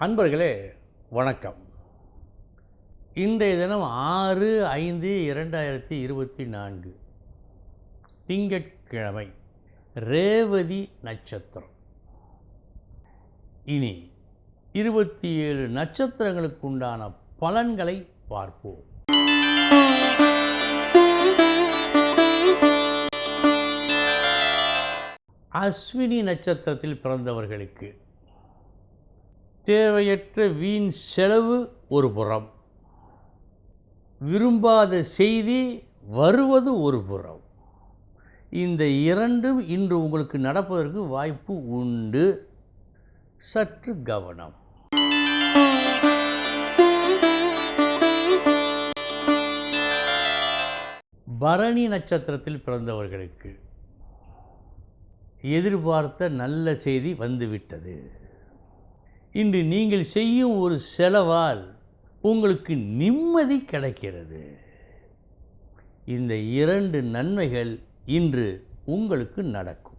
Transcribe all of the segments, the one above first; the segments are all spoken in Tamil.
அன்பர்களே வணக்கம். இன்றைய தினம் ஆறு ஐந்து இரண்டாயிரத்தி இருபத்தி நான்கு. திங்கட்கிழமை ரேவதி நட்சத்திரம். இனி இருபத்தி ஏழு நட்சத்திரங்களுக்கு உண்டான பலன்களை பார்ப்போம். அஸ்வினி நட்சத்திரத்தில் பிறந்தவர்களுக்கு தேவையற்ற வீண் செலவு ஒரு புறம். விரும்பாத செய்தி வருவது ஒரு புறம். இந்த இரண்டும் இன்று உங்களுக்கு நடப்பதற்கு வாய்ப்பு உண்டு. சற்று கவனம். பரணி நட்சத்திரத்தில் பிறந்தவர்களுக்கு எதிர்பார்த்த நல்ல செய்தி வந்துவிட்டது. இன்று நீங்கள் செய்யும் ஒரு செலவால் உங்களுக்கு நிம்மதி கிடைக்கிறது. இந்த இரண்டு நன்மைகள் இன்று உங்களுக்கு நடக்கும்.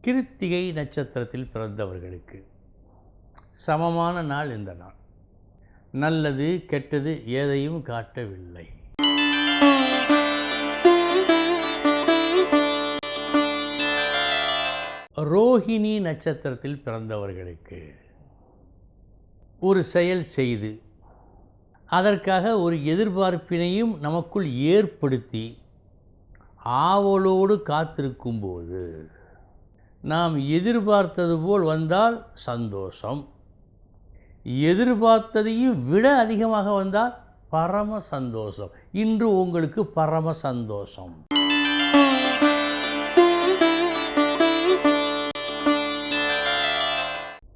கிருத்திகை நட்சத்திரத்தில் பிறந்தவர்களுக்கு சமமான நாள் இந்த நாள். நல்லது கெட்டது எதையும் காட்டவில்லை. ரோஹிணி நட்சத்திரத்தில் பிறந்தவர்களுக்கு ஒரு செயல் செய்து அதற்காக ஒரு எதிர்பார்ப்பினையும் நமக்குள் ஏற்படுத்தி ஆவலோடு காத்திருக்கும்போது நாம் எதிர்பார்த்தது போல் வந்தால் சந்தோஷம் எதிர்பார்த்ததையும் விட அதிகமாக வந்தால் பரம சந்தோஷம். இன்று உங்களுக்கு பரம சந்தோஷம்.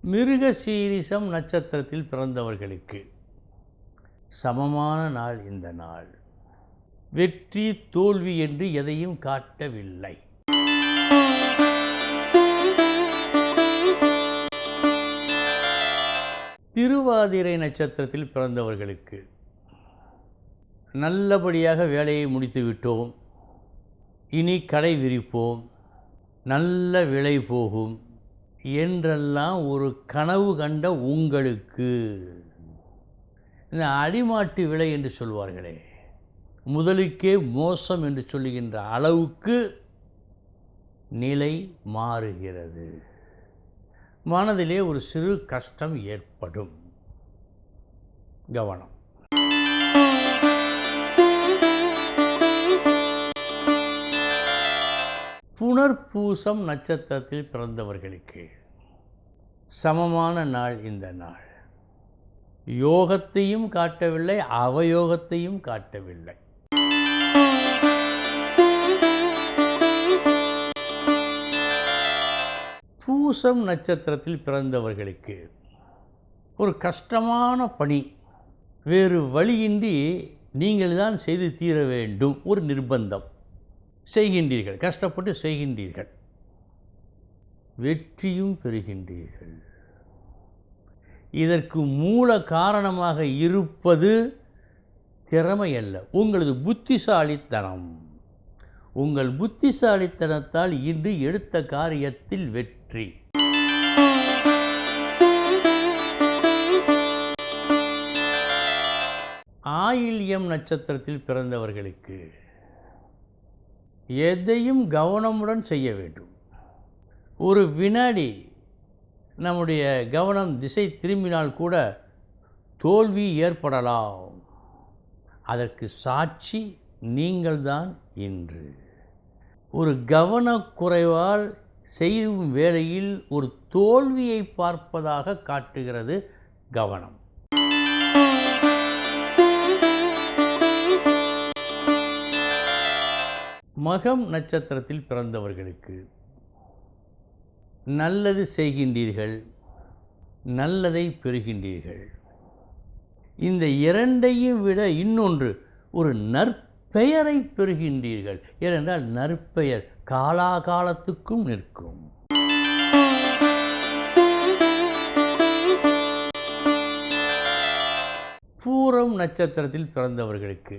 மிருக சீரிசம் நட்சத்திரத்தில் பிறந்தவர்களுக்கு. சமமான நாள் இந்த நாள். வெற்றி தோல்வி என்று எதையும் காட்டவில்லை. திருவாதிரை நட்சத்திரத்தில் பிறந்தவர்களுக்கு. நல்லபடியாக வேலையை முடித்து விட்டோம். இனி கடை விரிப்போம். நல்ல விலை போகும். என்றெல்லாம் ஒரு கனவு கண்ட உங்களுக்கு. இந்த அடிமாட்டு விலை என்று சொல்வார்களே முதலுக்கே மோசம் என்று சொல்லுகின்ற அளவுக்கு நிலை மாறுகிறது. மனதிலே ஒரு சிறு கஷ்டம் ஏற்படும். கவனம். புனர்பூசம் நட்சத்திரத்தில் பிறந்தவர்களுக்கு சமமான நாள் இந்த நாள். யோகத்தையும் காட்டவில்லை அவயோகத்தையும் காட்டவில்லை. பூசம் நட்சத்திரத்தில் பிறந்தவர்களுக்கு ஒரு கஷ்டமான பணி வேறு வழியின்றி நீங்கள் தான் செய்து தீர வேண்டும் ஒரு நிர்பந்தம். செய்கின்றீர்கள் கஷ்டப்பட்டு செய்கின்றீர்கள். வெற்றியும் பெறுகின்றீர்கள். இதற்கு மூல காரணமாக இருப்பது திறமை அல்ல. உங்களது புத்திசாலித்தனம். உங்கள் புத்திசாலித்தனத்தால் இன்று எடுத்த காரியத்தில் வெற்றி. ஆயில்யம் நட்சத்திரத்தில் பிறந்தவர்களுக்கு எதையும் கவனமுடன் செய்ய வேண்டும். ஒரு வினாடி நம்முடைய கவனம் திசை திரும்பினால் கூட தோல்வி ஏற்படலாம். அதற்கு சாட்சி நீங்கள்தான் இன்று. ஒரு கவனக்குறைவால் செய்யும் வேளையில் ஒரு தோல்வியை பார்ப்பதாக காட்டுகிறது கவனம். மகம் நட்சத்திரத்தில் பிறந்தவர்களுக்கு நல்லது செய்கின்றீர்கள் நல்லதை பெறுகின்றீர்கள். இந்த இரண்டையும் விட இன்னொன்று ஒரு நற்பெயரை பெறுகின்றீர்கள். ஏனென்றால் நற்பெயர் காலாகாலத்துக்கும் நிற்கும். பூரம் நட்சத்திரத்தில் பிறந்தவர்களுக்கு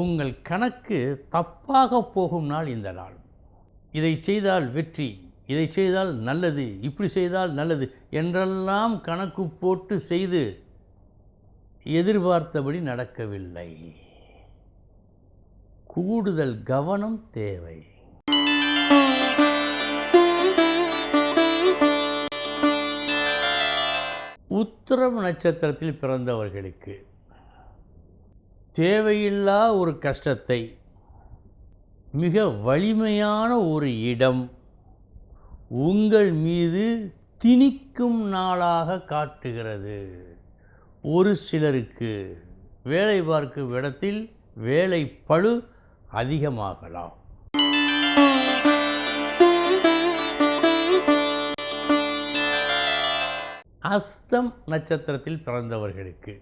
உங்கள் கணக்கு தப்பாக போகும் நாள் இந்த நாள். இதை செய்தால் வெற்றி இதை செய்தால் நல்லது இப்படி செய்தால் நல்லது என்றெல்லாம் கணக்கு போட்டு செய்து எதிர்பார்த்தபடி நடக்கவில்லை. கூடுதல் கவனம் தேவை. உத்திரம் நட்சத்திரத்தில் பிறந்தவர்களுக்கு தேவையில்லா ஒரு கஷ்டத்தை மிக வலிமையான ஒரு இடம் உங்கள் மீது திணிக்கும் நாளாக காட்டுகிறது. ஒரு சிலருக்கு வேலை பார்க்கும் இடத்தில் வேலை பளு அதிகமாகலாம். அஸ்தம் நட்சத்திரத்தில் பிறந்தவர்களுக்கு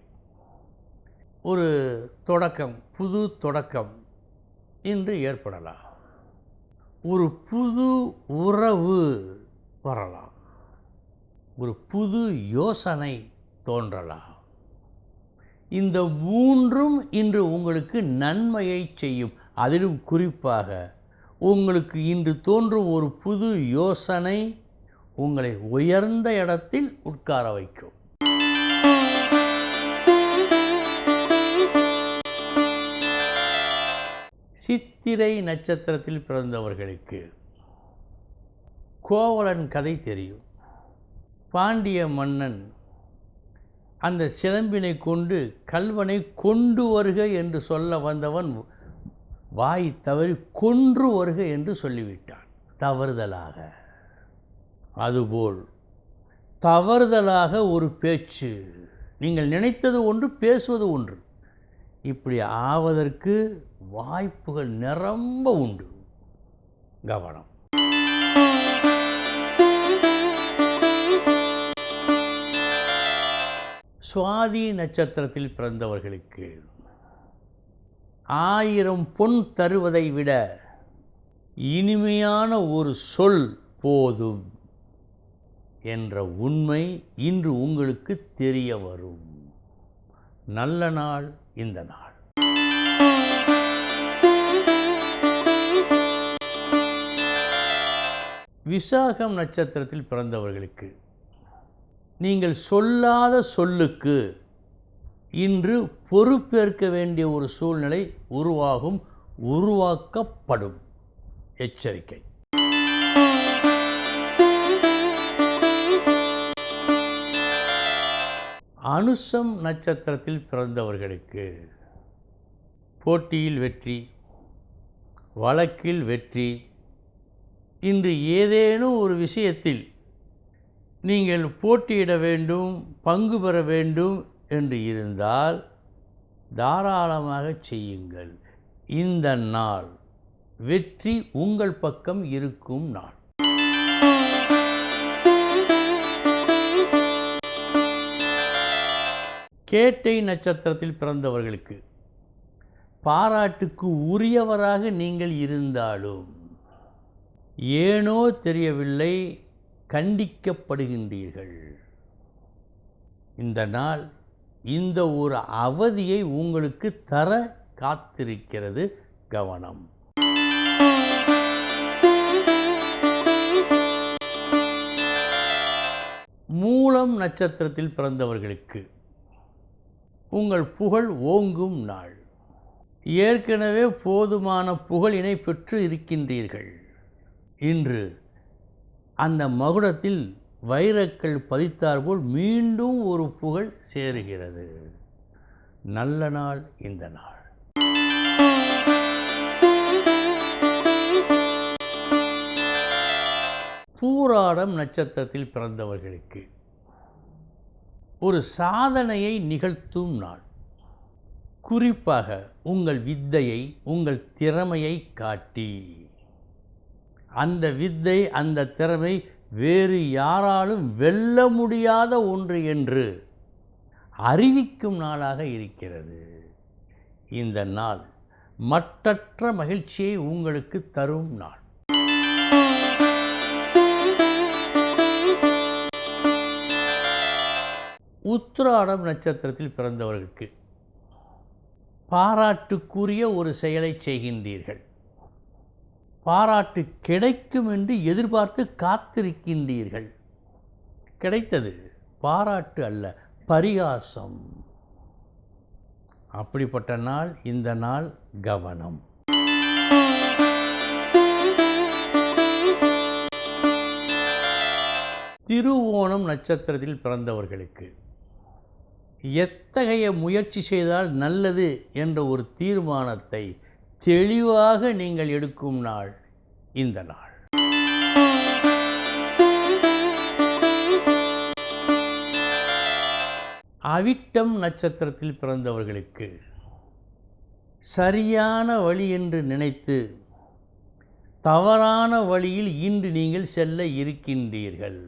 ஒரு தொடக்கம் புது தொடக்கம் இன்று ஏற்படலாம். ஒரு புது உறவு வரலாம். ஒரு புது யோசனை தோன்றலாம். இந்த மூன்றும் இன்று உங்களுக்கு நன்மையை செய்யும். அதிலும் குறிப்பாக உங்களுக்கு இன்று தோன்றும் ஒரு புது யோசனை உங்களை உயர்ந்த இடத்தில் உட்கார வைக்கும். சித்திரை நட்சத்திரத்தில் பிறந்தவர்களுக்கு கோவலன் கதை தெரியும். பாண்டிய மன்னன் அந்த சிலம்பினை கொண்டு கல்வனை கொண்டு வருக என்று சொல்ல வந்தவன் வாய் தவறி கொன்று வருக என்று சொல்லிவிட்டான். தவறுதலாக. அதுபோல் தவறுதலாக ஒரு பேச்சு. நீங்கள் நினைத்தது ஒன்று பேசுவது ஒன்று. இப்படி ஆவதற்கு வாய்ப்புகள் நிரம்ப உண்டு. கவனம். சுவாதி நட்சத்திரத்தில் பிறந்தவர்களுக்கு ஆயிரம் பொன் தருவதை விட இனிமையான ஒரு சொல் போதும் என்ற உண்மை இன்று உங்களுக்கு தெரிய வரும். நல்ல நாள் இந்த நாள். விசாகம் நட்சத்திரத்தில் பிறந்தவர்களுக்கு. நீங்கள் சொல்லாத சொல்லுக்கு இன்று பொறுப்பேற்க வேண்டிய ஒரு சூழ்நிலை உருவாகும் உருவாக்கப்படும். எச்சரிக்கை. அனுசம் நட்சத்திரத்தில் பிறந்தவர்களுக்கு போட்டியில் வெற்றி வழக்கில் வெற்றி இன்று ஏதேனும் ஒரு விஷயத்தில் நீங்கள் போட்டியிட வேண்டும் பங்கு பெற வேண்டும் என்று இருந்தால் தாராளமாக செய்யுங்கள். இந்த நாள் வெற்றி உங்கள் பக்கம் இருக்கும் நாள். கேட்டை நட்சத்திரத்தில் பிறந்தவர்களுக்கு பாராட்டுக்கு உரியவராக நீங்கள் இருந்தாலும் ஏனோ தெரியவில்லை கண்டிக்கப்படுகின்றீர்கள். இந்த நாள் இந்த ஒரு அவதியை உங்களுக்கு தர காத்திருக்கிறது கவனம். மூலம் நட்சத்திரத்தில் பிறந்தவர்களுக்கு உங்கள் புகழ் ஓங்கும் நாள். ஏற்கனவே போதுமான புகழினை பெற்று இருக்கின்றீர்கள். இன்று அந்த மகுடத்தில் வைரக்கல் பதித்தாற்போல் மீண்டும் ஒரு புகழ் சேருகிறது. நல்ல நாள் இந்த நாள். பூராடம் நட்சத்திரத்தில் பிறந்தவர்களுக்கு ஒரு சாதனையை நிகழ்த்தும் நாள். குறிப்பாக உங்கள் வித்தையை உங்கள் திறமையை காட்டி. அந்த வித்தை அந்த திறமை வேறு யாராலும் வெல்ல முடியாத ஒன்று என்று அறிவிக்கும் நாளாக இருக்கிறது. இந்த நாள் மற்றற்ற மகிழ்ச்சியை உங்களுக்கு தரும் நாள். உத்திராடம் நட்சத்திரத்தில் பிறந்தவர்களுக்கு பாராட்டுக்குரிய ஒரு செயலை செய்கின்றீர்கள். பாராட்டு கிடைக்கும் என்று எதிர்பார்த்து காத்திருக்கின்றீர்கள். கிடைத்தது பாராட்டு அல்ல பரிகாசம். அப்படிப்பட்ட நாள் இந்த நாள் கவனம். திருவோணம் நட்சத்திரத்தில் பிறந்தவர்களுக்கு எத்தகைய முயற்சி செய்தால் நல்லது என்ற ஒரு தீர்மானத்தை தெளிவாக நீங்கள் எடுக்கும் நாள் இந்த நாள். அவிட்டம் நட்சத்திரத்தில் பிறந்தவர்களுக்கு சரியான வழி என்று நினைத்து தவறான வழியில் இன்று நீங்கள் செல்ல இருக்கின்றீர்கள்.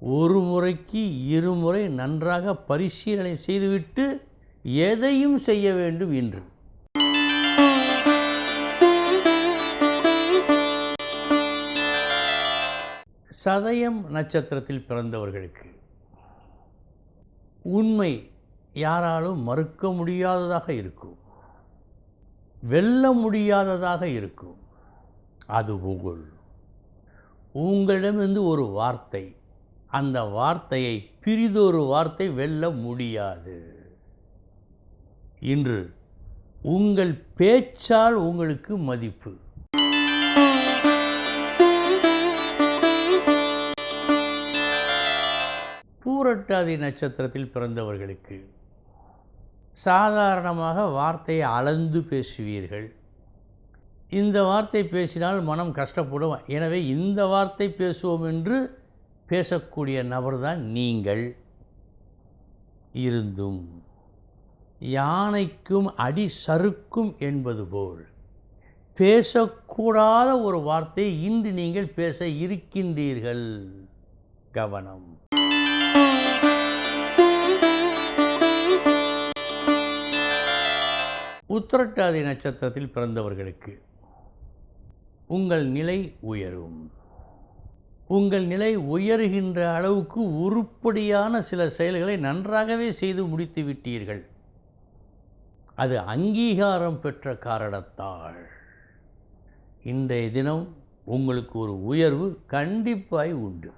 ஒரு முறைக்கு இருமுறை நன்றாக பரிசீலனை செய்துவிட்டு எதையும் செய்ய வேண்டும் இன்று. சதயம் நட்சத்திரத்தில் பிறந்தவர்களுக்கு உண்மை யாராலும் மறுக்க முடியாததாக இருக்கும். வெல்ல முடியாததாக இருக்கும். அது உங்கள் உங்களிடமிருந்து ஒரு வார்த்தை அந்த வார்த்தையை பிரிதொரு வார்த்தை வெல்ல முடியாது. இன்று உங்கள் பேச்சால் உங்களுக்கு மதிப்பு. பூரட்டாதி நட்சத்திரத்தில் பிறந்தவர்களுக்கு சாதாரணமாக வார்த்தையை அளந்து பேசுவீர்கள். இந்த வார்த்தை பேசினால் மனம் கஷ்டப்படும். எனவே இந்த வார்த்தை பேசுவோம் என்று பேசக்கூடிய நபர்தான் நீங்கள். இருந்தும் யானைக்கும் அடி சறுக்கும் என்பது போல் பேசக்கூடாத ஒரு வார்த்தையை இன்று நீங்கள் பேச இருக்கின்றீர்கள். கவனம். உத்திரட்டாதி நட்சத்திரத்தில் பிறந்தவர்களுக்கு உங்கள் நிலை உயரும். உங்கள் நிலை உயருகின்ற அளவுக்கு உருப்படியான சில செயல்களை நன்றாகவே செய்து முடித்து விட்டீர்கள். அது அங்கீகாரம் பெற்ற காரணத்தால். இன்றைய தினம் உங்களுக்கு ஒரு உயர்வு கண்டிப்பாய் உண்டு.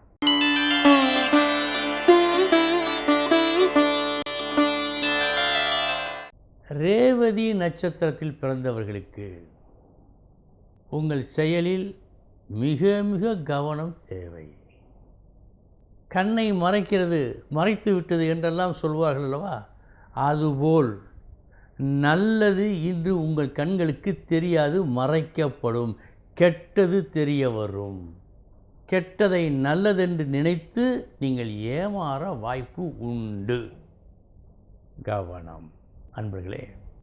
ரேவதி நட்சத்திரத்தில் பிறந்தவர்களுக்கு உங்கள் செயலில் மிக மிக கவனம் தேவை. கண்ணை மறைக்கிறது மறைத்து விட்டது என்றெல்லாம் சொல்வார்கள் அல்லவா? அதுபோல் நல்லது இன்று உங்கள் கண்களுக்கு தெரியாது மறைக்கப்படும். கெட்டது தெரிய வரும். கெட்டதை நல்லதென்று நினைத்து நீங்கள் ஏமாற வாய்ப்பு உண்டு. கவனம். அன்பர்களே